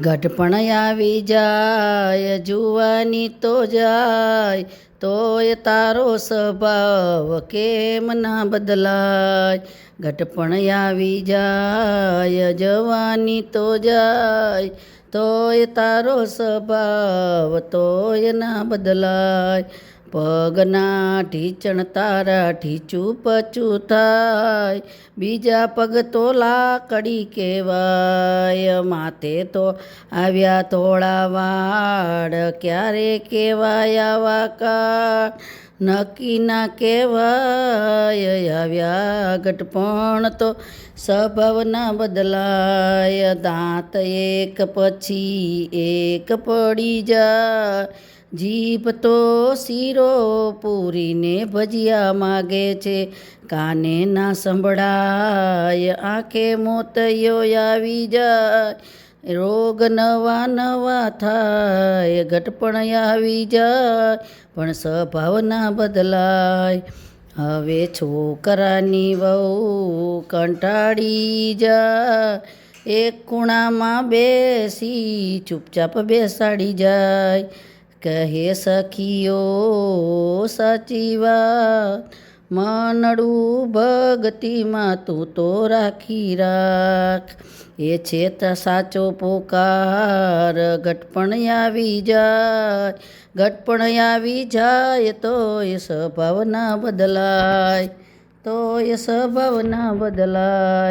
ગઢપણ આવી જાય, જુવાની તો જાય, તોય તારો સ્વભાવ કેમ ના બદલાય? ગઢપણ આવી જાય, જવાની તો જાય, તોય તારો સ્વભાવ તોય ના બદલાય. પગના ઢીચણ તારા ઢીચું પચું થાય બીજા પગ તો લાકડી કહેવાય. માથે તો આવ્યા થોડા વાળ. ક્યારે કહેવાય આવા કાળ? નક્કી ના કહેવાય. આવ્યા ગટપણ તો સ્વભાવના બદલાય. દાંત એક પછી એક પડી જાય. જીભ તો શીરો પૂરીને ભજીયા માગે છે. કાને ના સંભળાય, આંખે મોતયો આવી જાય. રોગ નવા નવા થાય, ઘટપણ આવી જાય, પણ સ્વભાવના બદલાય. હવે છોકરાની વહુ કંટાળી જાય. એક ખૂણામાં બેસી ચૂપચાપ બેસાડી જાય. કહે સખીઓ સાચી વાત મનડું ભગતીમાં તું તો રાખી રાખ. એ છે સાચો પોકાર ગટપણ આવી જાય. ગટપણ આવી જાય તો એ સ્વભાવના બદલાય. તો એ સ્વભાવના બદલાય.